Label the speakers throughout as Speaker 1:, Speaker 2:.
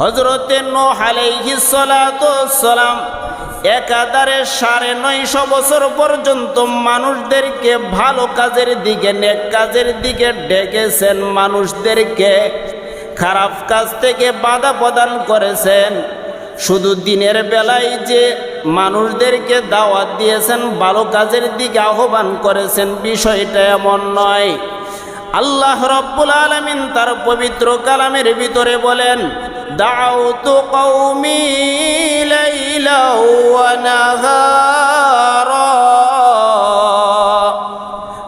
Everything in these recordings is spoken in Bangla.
Speaker 1: হজরতে সালাম একাধারে সাড়ে নয়শো বছর পর্যন্ত মানুষদেরকে ভালো কাজের দিকে, নেক কাজের দিকে ডেকেছেন মানুষদেরকে। খারাপ কাজ থেকে বাধা প্রদান করেছেন। শুধু দিনের বেলায় যে মানুষদেরকে দাওয়াত দিয়েছেন, ভালো কাজের দিকে আহ্বান করেছেন, বিষয়টা এমন নয়। আল্লাহ রব্বুল আলমিন তার পবিত্র কালামের ভিতরে বলেন কৌমি লাইলা ওয়া নাহারা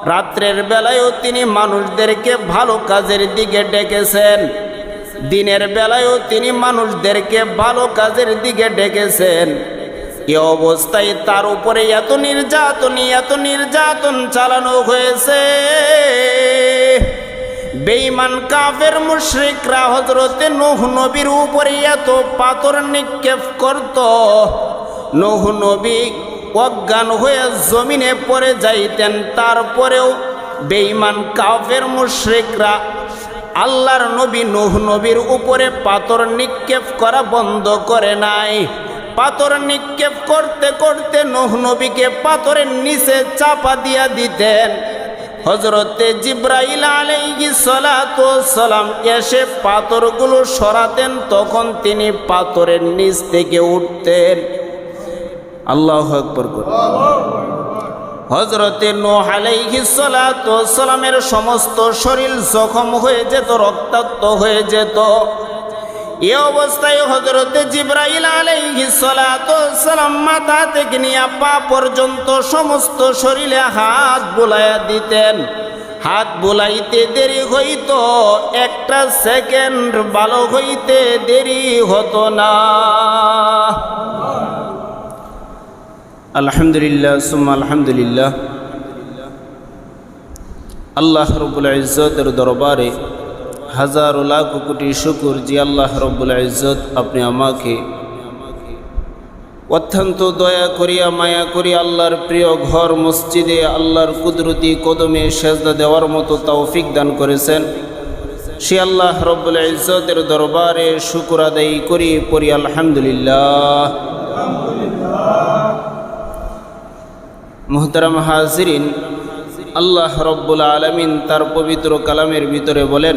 Speaker 1: রাত্রের বেলায়ও তিনি মানুষদেরকে ভালো কাজের দিকে ডেকেছেন। দিনের বেলায়ও তিনি মানুষদেরকে ভালো কাজের দিকে ডেকেছেন। এ অবস্থায় তার উপরে এত নির্যাতন এত নির্যাতন চালানো হয়েছে। বেঈমান কাফের মুশরিকরা হজরতে নূহ নবীর উপরে এত পাথর নিক্ষেপ করত। নূহ নবী অজ্ঞান হয়ে জমিনে পড়ে যাইতেন। তারপরেও বেঈমান কাফের মুশরিকরা আল্লাহর নবী নূহ নবীর উপরে পাথর নিক্ষেপ করা বন্ধ করে নাই। পাথর নিক্ষেপ করতে করতে নূহ নবীকে পাথরের নিচে চাপা দিয়া দিতেন। হজরতে জিব্রাইল আলাইহি সালাম এসে পাথরগুলো সরাতেন, তখন তিনি পাথরের নিচ থেকে উঠতেন। আল্লাহ আকবর হজরতে নোহ আলাইহি সালামের সমস্ত শরীর জখম হয়ে যেত, রক্তাক্ত হয়ে যেত। এ অবস্থায় হজরতে জিব্রাইল সালাম মাথা থেকে নিয়ে পা পর্যন্ত সমস্ত শরীরে হাত বুলাইয়া দিতেন। হাত বোলাইতে দেরি হইত, একটা সেকেন্ড ভালো হইতে দেরি হতো না। আলহামদুলিল্লাহ, সুম্মা আলহামদুলিল্লাহ। আল্লাহ রবুল ইজ্জতের দরবারে হাজার লাখ কোটি শুকুর জি আল্লাহ রব্বুল ইজ্জত আপনি আমাকে। অত্যন্ত দয়া করিয়া মায়া করি আল্লাহর প্রিয় ঘর, মসজিদে আল্লাহর কুদরতি কদমে সেজদা দেওয়ার মতো তৌফিক দান করেছেন। সে আল্লাহ রব্বুল ইজ্জতের দরবারে শুকুর আদায়ী করি, পড়ি আলহামদুলিল্লাহ। মোহতারাম হাজিরিন, আল্লাহ রব্বুল আলমিন তার পবিত্র কালামের ভিতরে বলেন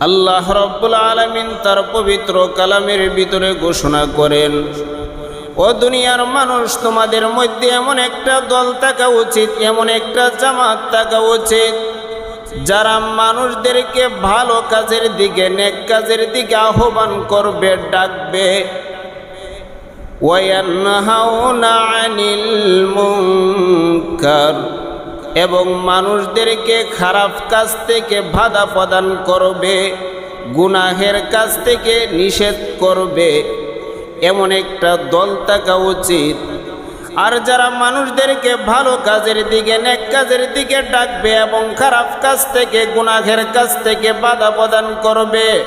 Speaker 1: আল্লাহ রব্বুল আলমিন তার পবিত্র কালামের ভিতরে ঘোষণা করেন, ও দুনিয়ার মানুষ, তোমাদের মধ্যে এমন একটা দল থাকা উচিত, এমন একটা জামাত থাকা উচিত, যারা মানুষদেরকে ভালো কাজের দিকে, নেক কাজের দিকে আহ্বান করবে, ডাকবে। ওয়ান্নাহাউনা আনিল মুনকার। এবং মানুষদেরকে খারাপ কাজ থেকে বাধা প্রদান করবে, গুনাহের কাজ থেকে নিষেধ করবে, এমন একটা দল থাকা উচিত। আর যারা মানুষদেরকে ভালো কাজের দিকে, নেক কাজের দিকে ডাকবে এবং খারাপ কাজ থেকে, গুনাহের কাজ থেকে বাধা প্রদান করবে,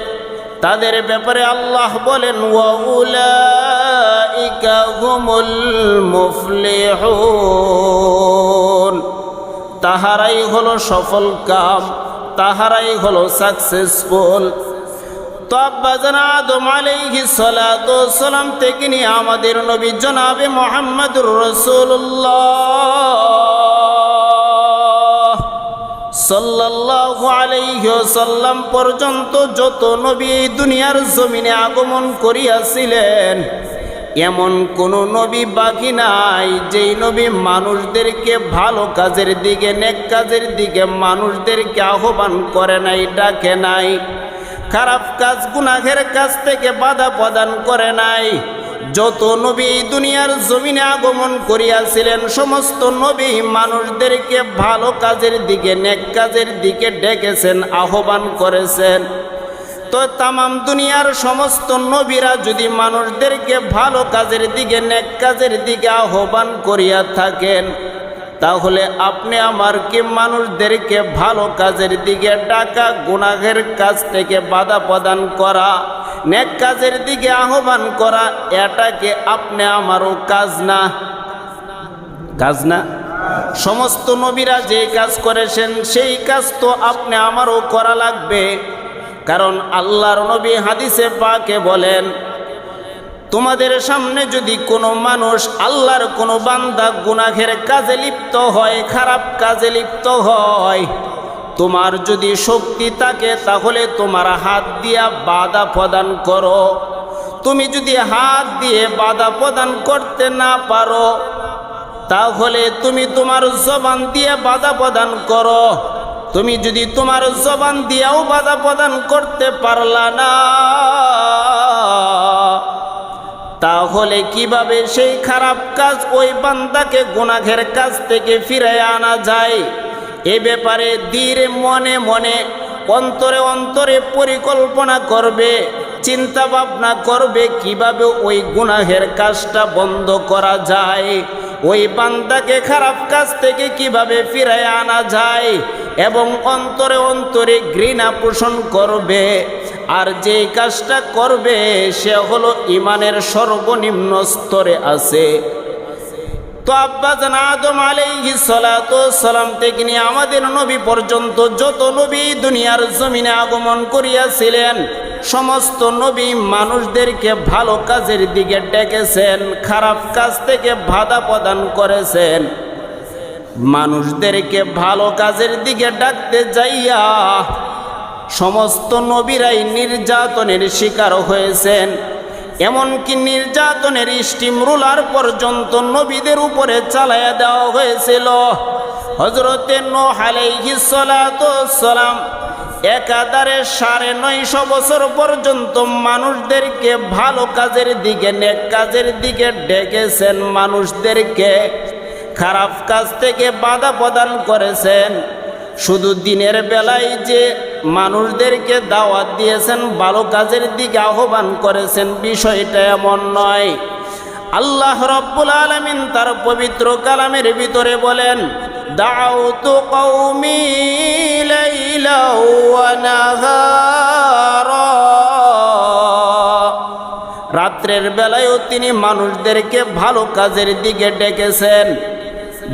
Speaker 1: তাদের ব্যাপারে আল্লাহ বলেন, ওয়াউলাইকা হুমুল মুফলিহুন। তাহারাই হলো সফল কাম, তাহারাই হলো সাকসেসফুল তো আব্বাজান আদম আলাইহি সালাম থেকে নিয়ে আমাদের নবী জনাবে মোহাম্মদুর রসুল্লাহ সাল্লাল্লাহু সাল্লাম পর্যন্ত যত নবী দুনিয়ার জমিনে আগমন করিয়াছিলেন এমন কোন নবী বাকি নাই, যেই নবী মানুষদেরকে ভালো কাজের দিকে, নেক কাজের দিকে মানুষদেরকে আহ্বান করে নাই, ডাকে নাই। খারাপ কাজ, গুনাহের কাছ থেকে বাধা প্রদান করে নাই। যত নবী দুনিয়ার জমিনে আগমন করিয়াছিলেন, সমস্ত নবী মানুষদেরকে ভালো কাজের দিকে, নেক কাজের দিকে ডেকেছেন, আহ্বান করেছেন। তো তামাম দুনিয়ার সমস্ত নবীরা যদি মানুষদেরকে ভালো কাজের দিকে, নেক কাজের দিকে আহ্বান করিয়া থাকেন, তাহলে আপনি আমার কি মানুষদেরকে ভালো কাজের দিকে ডাকা, গুনাহের কাজ থেকে বাধা প্রদান করা, নেক কাজের দিকে আহ্বান করা এটাকে আপনি আমারও কাজ না? কাজ না? সমস্ত নবীরা যে কাজ করেছেন, সেই কাজ তো আপনি আমারও করা লাগবে। কারণ আল্লাহর নবী হাদিসে পাকে বলেন, তোমাদের সামনে যদি কোনো মানুষ আল্লাহর কোনো বান্দা গুনাহের কাজে লিপ্ত হয়, খারাপ কাজে লিপ্ত হয়, তোমার যদি শক্তি থাকে তাহলে তোমার হাত দিয়া বাধা প্রদান করো। তুমি যদি হাত দিয়ে বাধা প্রদান করতে না পারো, তাহলে তুমি তোমার জবান দিয়ে বাধা প্রদান করো। তুমি যদি তোমার জবান দিয়েও বাধা প্রদান করতে পারলা না, তাহলে কীভাবে সেই খারাপ কাজ ওই বান্দাকে গুনাঘের কাজ থেকে ফিরে আনা যায়? এ ব্যাপারে ধীরে মনে মনে, অন্তরে অন্তরে পরিকল্পনা করবে চিন্তা ভাবনা করবে কীভাবে ওই গুনাহের কাজটা বন্ধ করা যায়, ওই বান্দাকে খারাপ কাজ থেকে কীভাবে ফিরায় আনা যায়? এবং অন্তরে অন্তরে ঘৃণা পোষণ করবে। আর যে কাজটা করবে, সে হলো ইমানের সর্বনিম্ন স্তরে আছে। তো আব্বাজান আদম আলাইহি সালাম থেকে নিয়ে আমাদের নবী পর্যন্ত যত নবী দুনিয়ার জমিনে আগমন করিয়াছিলেন, সমস্ত নবী মানুষদেরকে ভালো কাজের দিকে ডেকেছেন, খারাপ কাজ থেকে বাধা প্রদান করেছেন। মানুষদেরকে ভালো কাজের দিকে ডাকতে যাইয়া সমস্ত নবীরাই নির্যাতনের শিকার হয়েছেন। এমনকি নির্যাতনের স্টিম রুলার পর্যন্ত নবীদের উপরে চালাইয়া দেওয়া হয়েছিল। হজরতে সালাম একাধারে সাড়ে নয়শো বছর পর্যন্ত মানুষদেরকে ভালো কাজের দিকে, নেক কাজের দিকে ডেকেছেন। মানুষদেরকে খারাপ কাজ থেকে বাধা প্রদান করেছেন। শুধু দিনের বেলায় যে মানুষদেরকে দাওয়াত দিয়েছেন, ভালো কাজের দিকে আহ্বান করেছেন, বিষয়টা এমন নয়। আল্লাহ রব্বুল আলমিন তার পবিত্র কালামের ভিতরে বলেন, দাউত তো লাইলা রাত্রের বেলায়ও তিনি মানুষদেরকে ভালো কাজের দিকে ডেকেছেন।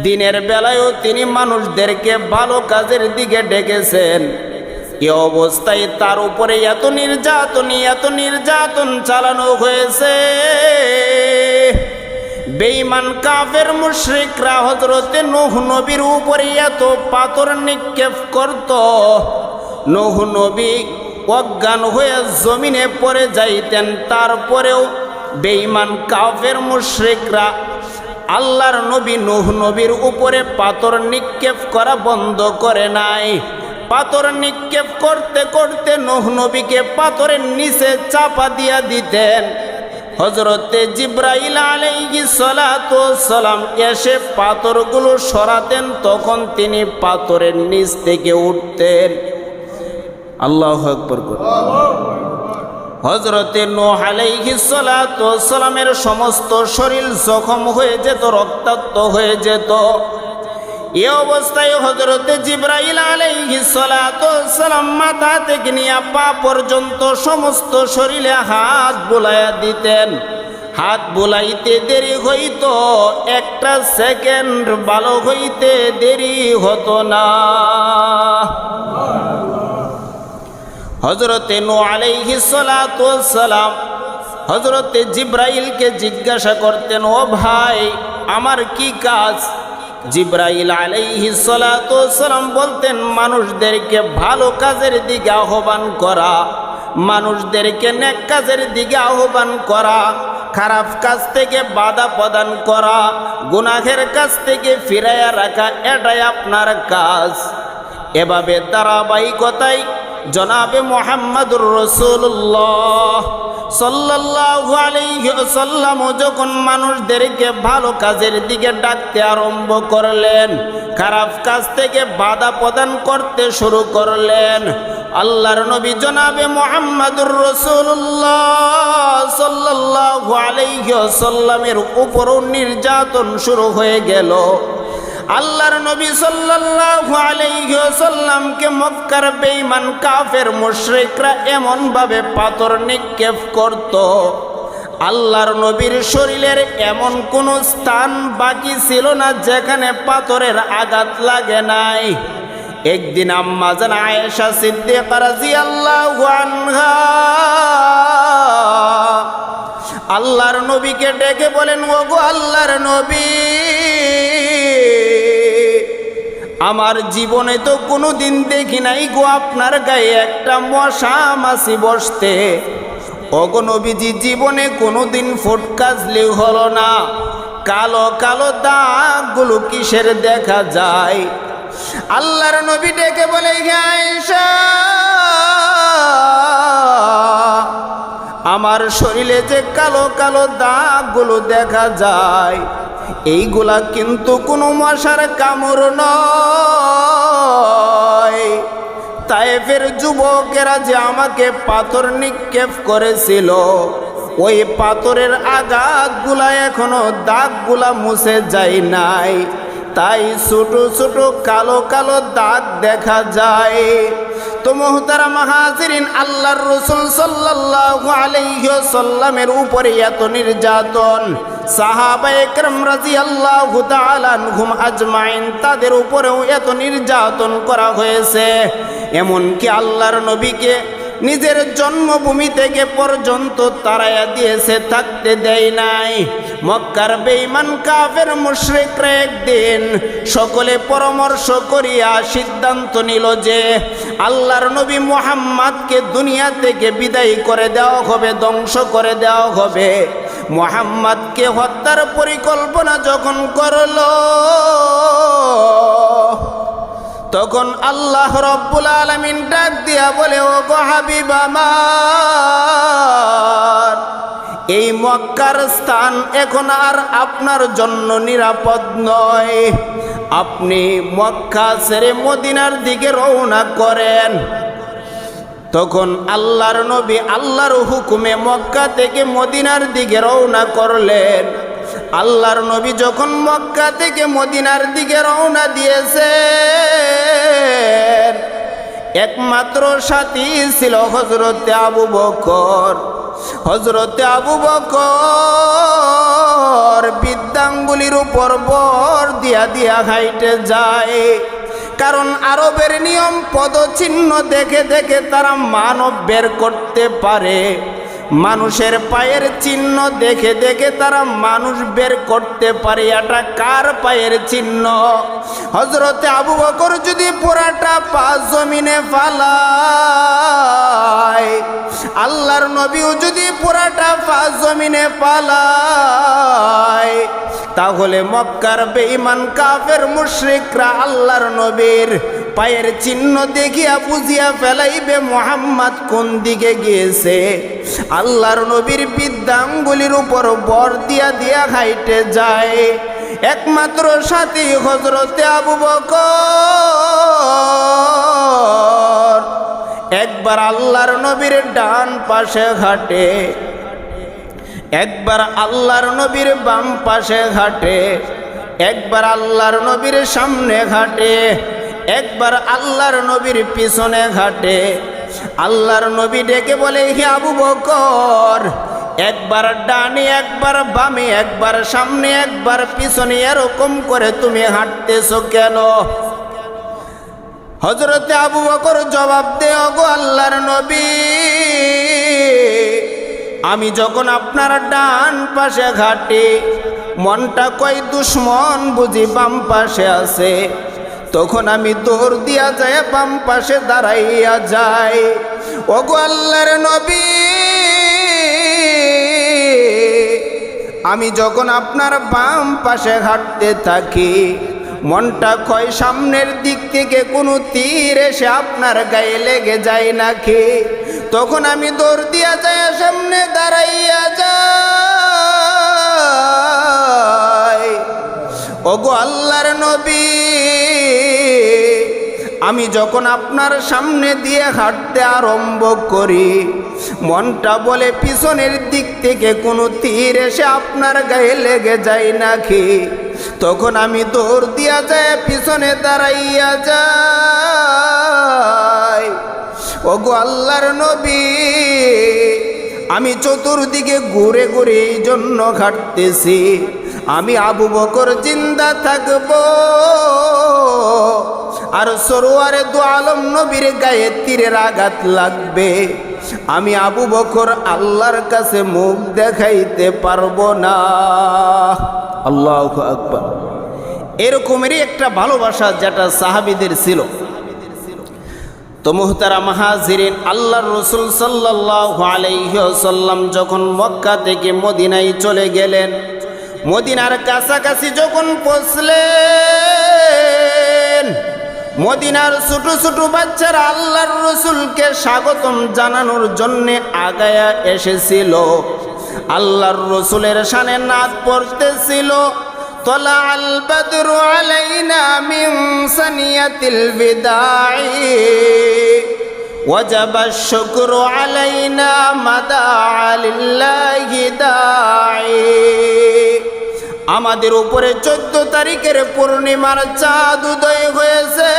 Speaker 1: দিনের বেলায়ও তিনি মানুষদেরকে ভালো কাজের দিকে ডেকেছেন। এ অবস্থায় তার উপরে এত নির্যাতন এত নির্যাতন চালানো হয়েছে। বেঈমান কাফের মুশরিকরা হজরতে নূহ নবীর উপরে এত পাথর নিক্ষেপ করত। নূহ নবী অজ্ঞান হয়ে জমিনে পড়ে যাইতেন, তারপরেও বেঈমান কাফের মুশরিকরা আল্লাহর নবী নূহ নবীর উপরে পাথর নিক্ষেপ করা বন্ধ করে নাই। পাথর নিক্ষেপ করতে করতে নূহ নবীকে পাথরের নিচে চাপা দিয়া দিতেন। হজরতে জিব্রাইল আলাইহি সালাতু সালাম এসে পাথরগুলো সরাতেন, তখন তিনি পাথরের নিচ থেকে উঠতেন। আল্লাহ আকবর করে। হজরতে নোহ সালামের সমস্ত শরীর জখম হয়ে যেত, রক্তাক্ত হয়ে যেত। এ অবস্থায় হজরতে জিব্রাইল সালাম মাথা থেকে নিয়ে পা পর্যন্ত সমস্ত শরীরে হাত বোলাইয়া দিতেন। হাত বোলাইতে দেরি হইত, একটা সেকেন্ড ভালো হইতে দেরি হতো না। হজরতে নো আলাইহি সালাম হজরতে জিব্রাইলকে জিজ্ঞাসা করতেন, ও ভাই, আমার কি কাজ? জিব্রাইল আলাইহি সালাম বলতেন, মানুষদেরকে ভালো কাজের দিকে আহ্বান করা, মানুষদেরকে নেক কাজের দিকে আহ্বান করা, খারাপ কাজ থেকে বাধা প্রদান করা, গুনাহের কাছ থেকে ফিরাইয়া রাখা, এটাই আপনার কাজ। এভাবে ধারাবাহিকতায় জনাবে মোহাম্মদুর রসুল্লাহ। সাল্লাল্লাহু আলাইহি সাল্লাম যখন মানুষদেরকে ভালো কাজের দিকে ডাকতে আরম্ভ করলেন, খারাপ কাজ থেকে বাধা প্রদান করতে শুরু করলেন, আল্লাহর নবী জনাবে মোহাম্মদুর রসুল্লাহ সাল্লাল্লাহু আলাইহি সাল্লামের উপরও নির্যাতন শুরু হয়ে গেল। আল্লাহর নবী সাল্লাল্লাহু আলাইহি সাল্লামকে মক্কার বেঈমান কাফের মুশরিকরা এমন ভাবে পাথর নিক্ষেপ করত। আল্লাহর নবীর শরীরের এমন কোন স্থান বাকি ছিল না যেখানে পাথরের আঘাত লাগে নাই। একদিন আম্মা জান আয়েশা সিদ্দিকা রাদিয়াল্লাহু আনহা আল্লাহর নবীকে ডেকে বলেন, ওগো আল্লাহর নবী আমার জীবনে তো কোনো দিন দেখি নাই গো আপনার গায়ে একটা মশা মাছি বসতে। ওগো নবীজি, জীবনে কোনো দিন ফোটকাজলি হলো না। কালো কালো দাগগুলো কিসের দেখা যায়? আল্লাহর নবী ডেকে বলে "হে আয়েশা, আমার শরীরে যে কালো কালো দাগগুলো দেখা যায় এইগুলা কিন্তু কোনো মশার কামড় নয়। তাইফের যুবকেরা যে আমাকে পাথর নিক্ষেপ করেছিল, ওই পাথরের আঘাতগুলা এখনও দাগগুলা মুছে যায় নাই। তাই ছোট ছোট কালো কালো দাগ দেখা যায়। তো মোহতারা মাহাজিরিন আল্লাহর রসুল সাল্লাল্লাহু আলাইহি সাল্লামের উপরে এত নির্যাতন সাহাবা একরাম রাদিয়াল্লাহু তাআলা আনহুম আজমাইন, তাদের উপরেও এত নির্যাতন করা হয়েছে। এমনকি আল্লাহর নবীকে নিজের জন্মভূমি থেকে পর্যন্ত তারাইয়া দিয়েছে, থাকতে দেয় নাই। মক্কার বেঈমান কাফের মুশরিকরা একদিন সকলে পরামর্শ করিয়া সিদ্ধান্ত নিল যে, আল্লাহর নবী মুহাম্madকে দুনিয়া থেকে বিদায় করে দেওয়া হবে, ধ্বংস করে দেওয়া হবে। মুহাম্madকে হত্যার পরিকল্পনা যখন করল, তখন আল্লাহ রব্বুল আলমিন ডাক দিয়া বলে, ও গো হাবিব আমার, এই মক্কার স্থান এখন আর আপনার জন্য নিরাপদ নয়। আপনি মক্কা ছেড়ে মদিনার দিকে রওনা করেন। তখন আল্লাহর নবী আল্লাহর হুকুমে মক্কা থেকে মদিনার দিকে রওনা করলেন। আল্লাহর নবী যখন মক্কা থেকে মদিনার দিকে রওনা দিয়েছে একমাত্র সাথী ছিল হজরতে আবু বকর। হজরতে আবু বকর বিদ্যাঙ্গুলির উপর বর দিয়া দিয়া হাইটে যায়। কারণ আরবের নিয়ম পদচিহ্ন দেখে দেখে তারা মানব বের করতে পারে। মানুষের পায়ের চিহ্ন দেখে দেখে তারা মানুষ বের করতে পারে। এটা কার পায়ের চিহ্ন? হজরতে আবু বকর যদি পুরাটা পা জমিনে পালায় আল্লাহর নবীও যদি পুরাটা পা জমিনে পালায় তাহলে মক্কার বেঈমান কাফের মুশরিকরা আল্লাহর নবীর পায়ের চিহ্ন দেখিয়া বুঝিয়া ফেলাইবে মোহাম্মদ কোন দিকে গিয়েছে? আল্লাহর নবীর বিদ্যাঙ্গুলির উপর বর দিয়া দিয়া খাইতে যায়। একমাত্র সাথী হজরতে আবু বকর। একবার আল্লাহর নবীর ডান পাশে ঘাটে। একবার আল্লাহর নবীর বাম পাশে ঘাটে। একবার আল্লাহর নবীর সামনে ঘাটে। একবার আল্লাহর নবীর পিছনে ঘাটে, আল্লাহর নবী ডেকে বলে, হে আবু বকর, একবার ডানে, একবার বামে, একবার সামনে, একবার পিছনে, এরকম করে তুমি হাঁটতেছো কেন? হজরতে আবু বকর জবাব দে গো আল্লাহর নবী, আমি যখন আপনার ডান পাশে ঘাটি, মনটা কই দুশ্মন বুঝি বাম পাশে আছে। তখন আমি দৌড় দিয়া যায় বাম পাশে দাঁড়াইয়া যাই। ওগো আল্লাহর নবী, আমি যখন আপনার বাম পাশে হাঁটতে থাকি, মনটা কয় সামনের দিক থেকে কোনো তীর এসে আপনার গায়ে লেগে যায় নাকি? তখন আমি দৌড় দিয়া যায় সামনে দাঁড়াইয়া যাই। ওগো আল্লাহর নবী, আমি যখন আপনার সামনে দিয়ে হাঁটতে আরম্ভ করি, মনটা বলে পিছনের দিক থেকে কোনো তীর এসে আপনার গায়ে লেগে যায় নাকি? তখন আমি দৌড় দিয়া যায়, পিছনে দাঁড়াইয়া যাই। ওগো আল্লাহর নবী, আমি চতুর্দিকে ঘুরে ঘুরে এই জন্য ঘাটতেছি আমি আবু বকর জিন্দা থাকব। আর সরোয়ারে দু আলম নবীর গায়ে তীরের আঘাত লাগবে। আমি আবু বকর আল্লাহর কাছে মুখ দেখাইতে পারব না। আল্লাহ আকবর। এরকমেরই একটা ভালোবাসা যেটা সাহাবিদের ছিল। তো মুহতারা মাহাজিরিন আল্লাহর রসুল সাল্লাহ আলাইসাল্লাম যখন মক্কা থেকে মদিনায় চলে গেলেন মদিনার কাছাকাছি যখন পৌঁছলেন মদিনার ছোট ছোট বাচ্চারা আল্লাহর রসুলকে স্বাগতম জানানোর জন্যে আগায়া এসেছিল আল্লাহর রসুলের সানে নাচ পড়তেছিল طلع البدر علينا من ثنية الوداع وجب الشكر علينا مدى لله داعي আমাদের উপরে চোদ্দ তারিখের পূর্ণিমার চাঁদ উদয় হয়েছে।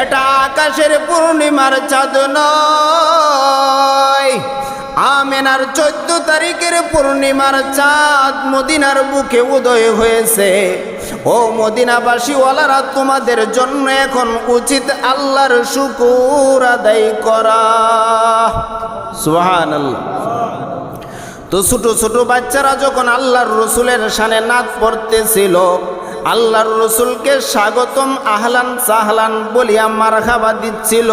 Speaker 1: এটা আকাশের পূর্ণিমার চাঁদ নয়। আমেনার চোদ্দ তারিখের পূর্ণিমার চাঁদ মদিনার বুকে উদয় হয়েছে। ও মদিনাবাসী ওয়ালারা তোমাদের জন্য এখন উচিত আল্লাহর শুকুর আদায় করা। সুহান আল্লাহ তো ছোট ছোট বাচ্চারা যখন আল্লাহর রসুলের সানে নাচ পড়তেছিল, আল্লাহর রসুলকে স্বাগতম, আহলান সাহলান বলিয়া মারখাবা দিচ্ছিল।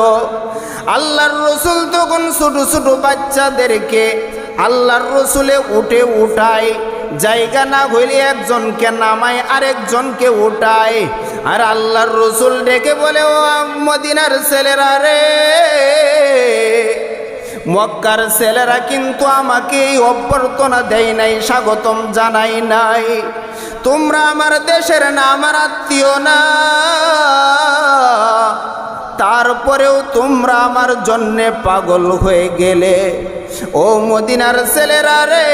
Speaker 1: আল্লাহর রসুল তখন ছোট ছোট বাচ্চাদেরকে আল্লাহর রসুলে উঠে উঠায়, জায়গা না হইলে একজনকে নামায়, আরেকজনকে উঠায়। আর আল্লাহর রসুল ডেকে বলে, ও মদিনার ছেলেরা রে মক্কার ছেলেরা কিন্তু আমাকে এই অভ্যর্থনা দেয় নাই, স্বাগতম জানাই নাই। তোমরা আমার দেশের না, আমার আত্মীয় না। তারপরেও তোমরা আমার জন্যে পাগল হয়ে গেলে। ও মদিনার ছেলেরা রে,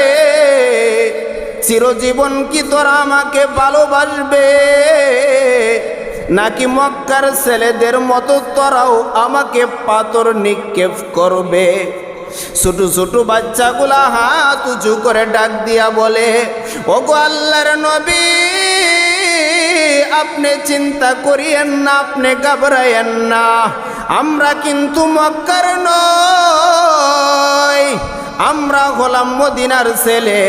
Speaker 1: চিরজীবন কি তোরা আমাকে ভালোবাসবে? নাকি মক্কার ছেলেদের মতো তোরাও আমাকে পাথর নিক্ষেপ করবে? ছোট ছোট বাচ্চাগুলা হাত উঁচু করে ডাক দিয়া বলে ও গো আল্লাহর নবী, আপনি চিন্তা করিয়েন না, আপনি ঘাবড়াইয়েন না। আমরা কিন্তু মক্কার নয় আমরা হলাম মদিনার ছেলে।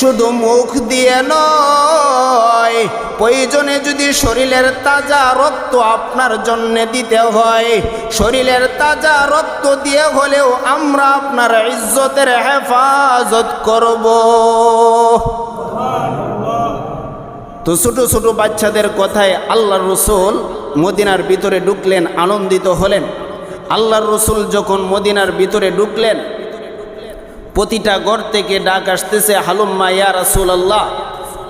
Speaker 1: শুধু মুখ দিয়ে নয়, প্রয়োজনে যদি শরীরের তাজা রক্ত আপনার জন্য দিতে হয়, শরীরের তাজা রক্ত দিয়ে হলেও আমরা আপনার ইজ্জতের হেফাজত করব। তো ছোট ছোট বাচ্চাদের কথায় আল্লাহ রসুল মদিনার ভিতরে ঢুকলেন, আনন্দিত হলেন। আল্লাহর রসুল যখন মদিনার ভিতরে ঢুকলেন প্রতিটা ঘর থেকে ডাক আসতেছে, হালুম্মা ইয়া রাসুল আল্লাহ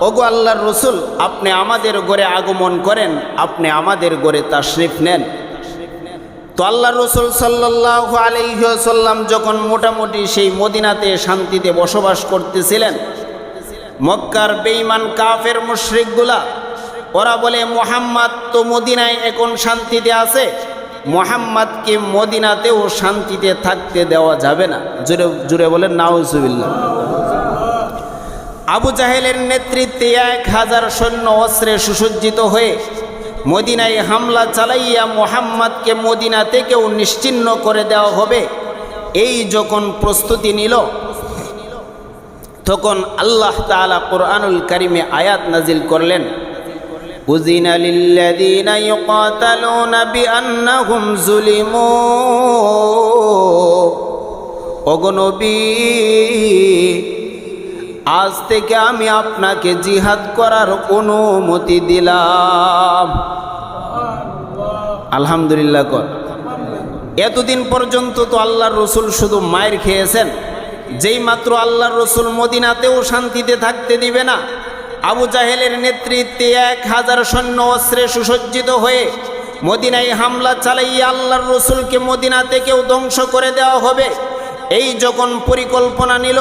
Speaker 1: ওগো আল্লাহর রসুল, আপনি আমাদের ঘরে আগমন করেন, আপনি আমাদের ঘরে তাশরিফ নেন। তো আল্লাহ রসুল সাল্লাহ আলহ্লাম যখন মোটামুটি সেই মদিনাতে শান্তিতে বসবাস করতেছিলেন, মক্কার বেইমান কাফের মুশ্রিকগুলা, ওরা বলে, মোহাম্মদ তো মদিনায় এখন শান্তিতে আছে। মোহাম্মদকে মদিনাতেও শান্তিতে থাকতে দেওয়া যাবে না। জুড়ে জুড়ে বলেন নাউজুবিল্লা আবু জাহেলের নেতৃত্বে এক হাজার সৈন্য অস্ত্রে সুসজ্জিত হয়ে মদিনায় হামলা চালাইয়া মোহাম্মদকে মদিনা থেকেও নিশ্চিন্ন করে দেওয়া হবে। এই যখন প্রস্তুতি নিল, তখন আল্লাহ তালা কোরআনুল করিমে আয়াত নাজিল করলেন। أذن للذين يقاتلون بأنهم ظلموا অগনবী আজ থেকে আমি আপনাকে জিহাদ করার অনুমতি দিলাম আলহামদুলিল্লাহ কর এতদিন পর্যন্ত তো আল্লাহর রসুল শুধু মায়ের খেয়েছেন যেই মাত্র আল্লাহর রসুল মদিনাতেও শান্তিতে থাকতে দিবে না আবু জাহেলের নেতৃত্বে এক হাজার সৈন্য অস্ত্রে সুসজ্জিত হয়ে মদিনায় হামলা চালাইয়া আল্লাহর রসুলকে মদিনা থেকেও ধ্বংস করে দেওয়া হবে। এই যখন পরিকল্পনা নিল,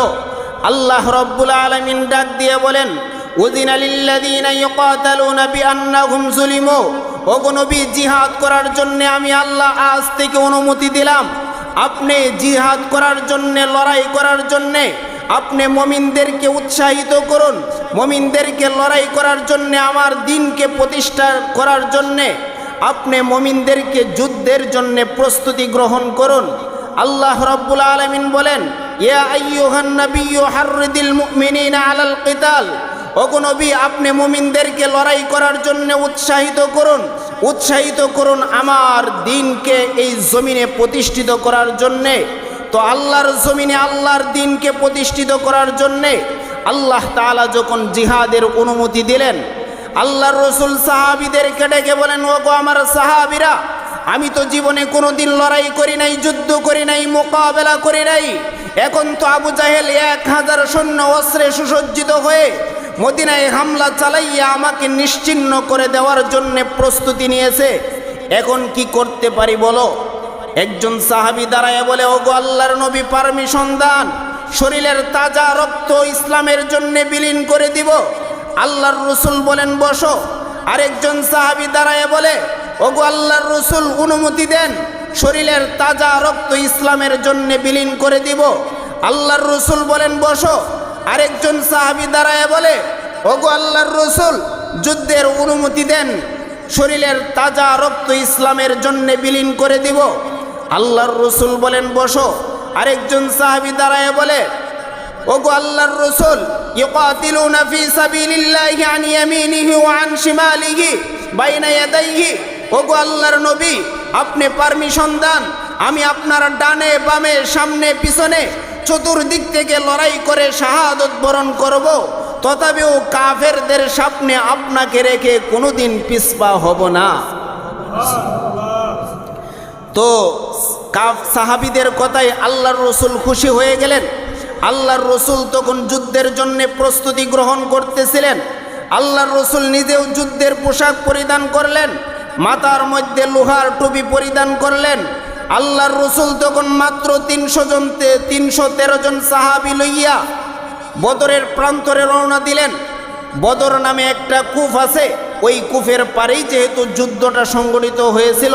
Speaker 1: আল্লাহ রব্বুল আলমিন ডাক দিয়ে বলেন উদিন আলিল্লাদিন বিআন্নাহুম জুলিমু ওগো নবী, জিহাদ করার জন্য আমি আল্লাহ আজ থেকে অনুমতি দিলাম। আপনি জিহাদ করার জন্যে, লড়াই করার জন্যে আপনি মমিনদেরকে উৎসাহিত করুন। মমিনদেরকে লড়াই করার জন্যে, আমার দিনকে প্রতিষ্ঠা করার জন্যে, আপনি মমিনদেরকে যুদ্ধের জন্যে প্রস্তুতি গ্রহণ করুন। আল্লাহ রব্বুল আলমিন বলেন, ইয়া আইয়ুহান নাবিয়্যু হাররিদিল মুমিনিনা আলাল কিতাল। ওগো নবী, আপনি মুমিনদেরকে লড়াই করার জন্য উৎসাহিত করুন। উৎসাহিত করুন আমার দিনকে এই জমিনে প্রতিষ্ঠিত করার জন্যে। তো আল্লাহর জমিনে আল্লাহর দিনকে প্রতিষ্ঠিত করার জন্যে আল্লাহ তাআলা যখন জিহাদের অনুমতি দিলেন, আল্লাহর রসুল সাহাবিদেরকে ডেকে বলেন, ওগো আমার সাহাবিরা, আমি তো জীবনে কোনো দিন লড়াই করি নাই, যুদ্ধ করি নাই, মোকাবেলা করি নাই। এখন তো আবু জাহেল এক হাজার সৈন্য অস্ত্রে সুসজ্জিত হয়ে মদিনায় হামলা চালাইয়া আমাকে নিশ্চিন্ন করে দেওয়ার জন্য প্রস্তুতি নিয়েছে। এখন কি করতে পারি বলো? একজন সাহাবি দাঁড়ায় বলে, ওগো আল্লাহর নবী, পারমিশন দান। শরীরের তাজা রক্ত ইসলামের জন্য বিলীন করে দিব। আল্লাহর রসুল বলেন, বসো। আরেকজন সাহাবি দাঁড়ায় বলে, ওগো আল্লাহর রসুল, অনুমতি দেন। শরীরের তাজা রক্ত ইসলামের জন্য বিলীন করে দিব। আল্লাহর রসুল বলেন, বসো। আরেকজন সাহাবি দাঁড়ায় বলে, ওগো আল্লাহর রসুল, যুদ্ধের অনুমতি দেন। শরীরের তাজা রক্ত ইসলামের জন্য বিলীন করে দিব। আল্লাহর রসুল বলেন, বসো। আরেকজন সাহাবি দাঁড়ায় বলে, ওগো আল্লাহর রসুল আন ইয়ামিনিহি ওয়া আন শিমালিহি, বাইনা ইয়াদাইহি। ওগো আল্লাহর নবী, আপনি পারমিশন দেন। আমি আপনার ডানে, বামে, সামনে, পিছনে চতুর্দিক থেকে লড়াই করে শাহাদত বরণ করব। তথাপিও কাফেরদের সামনে আপনাকে রেখে কোনোদিন পিসপা হব না। তো কাফ সাহাবিদের কথায় আল্লাহর রসুল খুশি হয়ে গেলেন। আল্লাহর রসুল তখন যুদ্ধের জন্য প্রস্তুতি গ্রহণ করতেছিলেন। আল্লাহর রসুল নিজেও যুদ্ধের পোশাক পরিধান করলেন মাতার মধ্যে লোহার টুপি পরিধান করলেন। আল্লাহর রসুল তখন মাত্র তিনশো জন তিনশো তেরো জন সাহাবি লইয়া বদরের প্রান্তরে রওনা দিলেন। বদর নামে একটা কূপ আছে, ওই কূপের পারেই যেহেতু যুদ্ধটা সংগঠিত হয়েছিল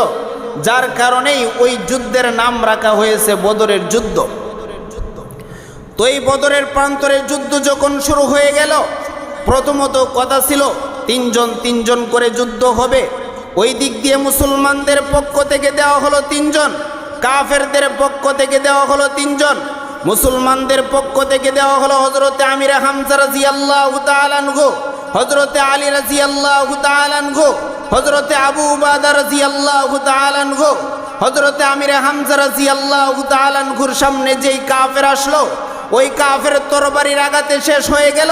Speaker 1: যার কারণেই ওই যুদ্ধের নাম রাখা হয়েছে বদরের যুদ্ধ। তো এই বদরের প্রান্তরে যুদ্ধ যখন শুরু হয়ে গেল, প্রথমত কথা ছিল, তিনজন তিনজন করে যুদ্ধ হবে। ওই দিক দিয়ে মুসলমানদের পক্ষ থেকে দেওয়া হলো তিনজন, কাফেরদের পক্ষ থেকে দেওয়া হলো তিনজন, মুসলমানদের পক্ষ থেকে দেওয়া হলো হজরতে আমির আল্লাহ তালানগো হজরতে আলী রাজি আল্লাহ তালানগো হজরতে আবু উবাদা রাজি আল্লাহ তালানগো হজরতে আমির হামজা রাজি আল্লাহ তালানঘুর সামনে যেই কাফের আসলো, ওই কাফের তরবারির আঘাতে শেষ হয়ে গেল।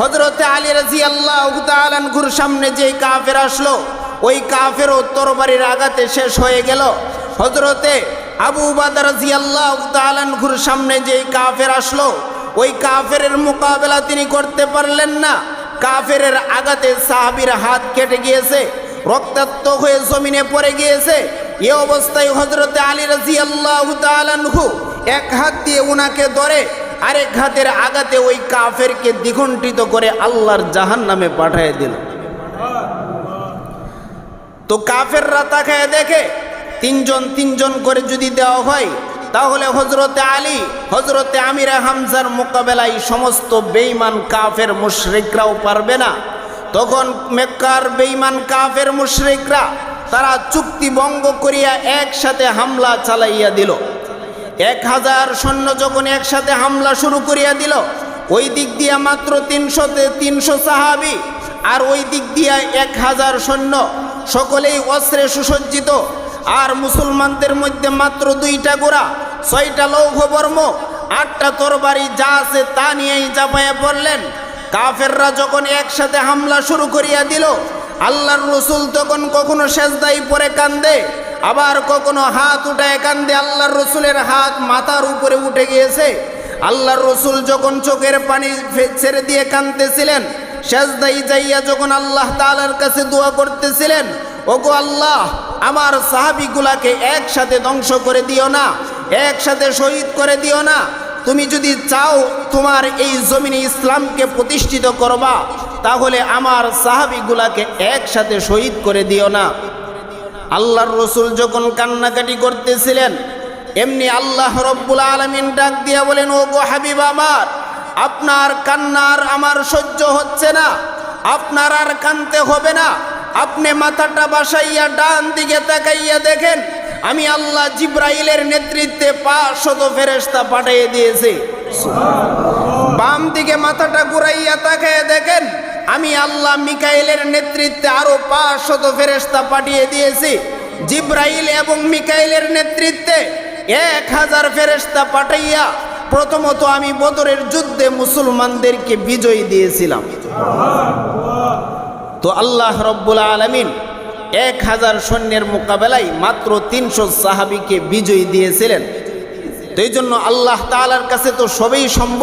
Speaker 1: হজরতে আলী রাজি আল্লাহ তালানঘুর সামনে যেই কাফের আসলো, ওই কাফেরও তরবারির আঘাতে শেষ হয়ে গেল। হজরতে আবু উবাদা রাজি আল্লাহ তালানঘুর সামনে যেই কাফের আসলো, ওই কাফের মোকাবেলা তিনি করতে পারলেন না। কাফের আঘাতে সাহাবির হাত কেটে গিয়েছে। রক্তাক্ত হয়ে জমিনে পড়ে গিয়েছে। এ অবস্থায় হজরতে আলী রাজি আল্লাহ তালানহু এক হাত দিয়ে উনাকে ধরে, আরেক হাতের আঘাতে ওই কাফেরকে দ্বিঘণ্টিত করে আল্লাহর জাহান নামে পাঠিয়ে দিল। তো কাফেররা তাকায় দেখে, তিনজন তিনজন করে যদি দেওয়া হয়, তাহলে হজরতে আলী হজরতে আমিরা হামজার মোকাবেলায় সমস্ত বেইমান কাফের মুশরিকরাও পারবে না। তখন মেক্কার বেইমান কাফের মুশরিকরা তারা চুক্তি ভঙ্গ করিয়া একসাথে হামলা চালাইয়া দিল। এক হাজার সৈন্য যখন একসাথে হামলা শুরু করিয়া দিল, ওই দিক দিয়া মাত্র তিনশোতে তিনশো সাহাবি আর ওই দিক দিয়া এক হাজার সৈন্য সকলেই অস্ত্রে সুসজ্জিত আর মুসলমানদের মধ্যে মাত্র দুইটা গোড়া, ছয়টা লৌহ বর্ম আটটা তরবারি যা আছে তা নিয়েই চাপাইয়া পড়লেন। কাফেররা যখন একসাথে হামলা শুরু করিয়া দিল, আল্লাহর রসুল তখন কখনো সেজদাই পরে কান্দে, আবার কখনো হাত উঠায় কান্দে, আল্লাহর রসুলের হাত মাথার উপরে উঠে গিয়েছে। আল্লাহর রসুল যখন চোখের পানি ছেড়ে দিয়ে কান্দতেছিলেন সেজদাই যাইয়া যখন আল্লাহ তালার কাছে দোয়া করতেছিলেন, ওগো আল্লাহ, আমার সাহাবিগুলাকে একসাথে ধ্বংস করে দিও না, একসাথে শহীদ করে দিও না তুমি যদি চাও তোমার এই জমিনে ইসলামকে প্রতিষ্ঠিত করবা, তাহলে আমার সাহাবিগুলাকে একসাথে শহীদ করে দিও না। আল্লাহর রসুল যখন কান্নাকাটি করতেছিলেন, এমনি আল্লাহ রব্বুল আলমিন ডাক দিয়া বলেন, ও গো হাবিব আমার, আপনার কান্নার আমার সহ্য হচ্ছে না, আপনার আর কানতে হবে না। আপনি মাথাটা বাসাইয়া ডান দিকে তাকাইয়া দেখেন আমি আল্লাহ জিব্রাইলের নেতৃত্বে পাঁচ শত ফেরেস্তা পাঠিয়ে দিয়েছি। বাম দিকে মাথাটা ঘুরাইয়া তাকায় দেখেন আমি আল্লাহ মিকাইলের নেতৃত্বে আরও পাঁচ শত ফেরেস্তা পাঠিয়ে দিয়েছি। জিব্রাইল এবং মিকাইলের নেতৃত্বে এক হাজার ফেরেস্তা পাঠাইয়া প্রথমত আমি বদরের যুদ্ধে মুসলমানদেরকে বিজয়ী দিয়েছিলাম। তো আল্লাহ রব্বুল আলমিন এক হাজার সৈন্যের মোকাবেলায় মাত্র তিনশো সাহাবিকে বিজয়ী দিয়েছিলেন। তো এই জন্য আল্লাহ তালার কাছে তো সবই সম্ভব।